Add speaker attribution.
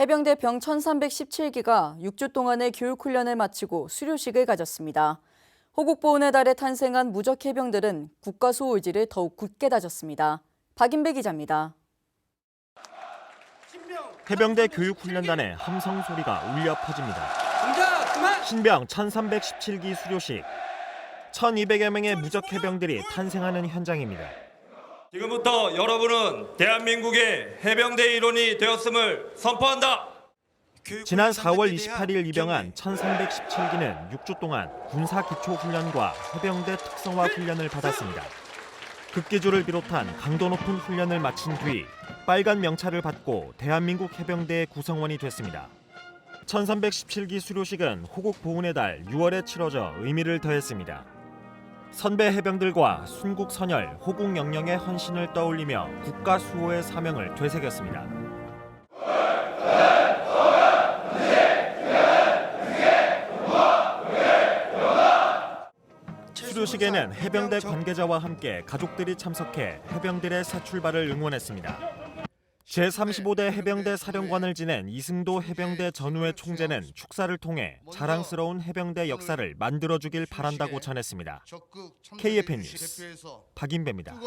Speaker 1: 해병대 병 1317기가 6주 동안의 교육훈련을 마치고 수료식을 가졌습니다. 호국보훈의 달에 탄생한 무적 해병들은 국가수호 의지를 더욱 굳게 다졌습니다. 박인배 기자입니다.
Speaker 2: 해병대 교육훈련단의 함성 소리가 울려 퍼집니다. 신병 1317기 수료식. 1200여 명의 무적 해병들이 탄생하는 현장입니다.
Speaker 3: 지금부터 여러분은 대한민국의 해병대 일원이 되었음을 선포한다.
Speaker 2: 지난 4월 28일 입영한 1317기는 6주 동안 군사 기초 훈련과 해병대 특성화 훈련을 받았습니다. 극기조를 비롯한 강도 높은 훈련을 마친 뒤 빨간 명찰을 받고 대한민국 해병대의 구성원이 됐습니다. 1317기 수료식은 호국 보훈의 달 6월에 치러져 의미를 더했습니다. 선배 해병들과 순국 선열, 호국 영령의 헌신을 떠올리며 국가 수호의 사명을 되새겼습니다. 수료식에는 해병대 관계자와 함께 가족들이 참석해 해병들의 새 출발을 응원했습니다. 제35대 해병대 사령관을 지낸 이승도 해병대 전우회 총재는 축사를 통해 자랑스러운 해병대 역사를 만들어주길 바란다고 전했습니다. KFN 뉴스 박인배입니다.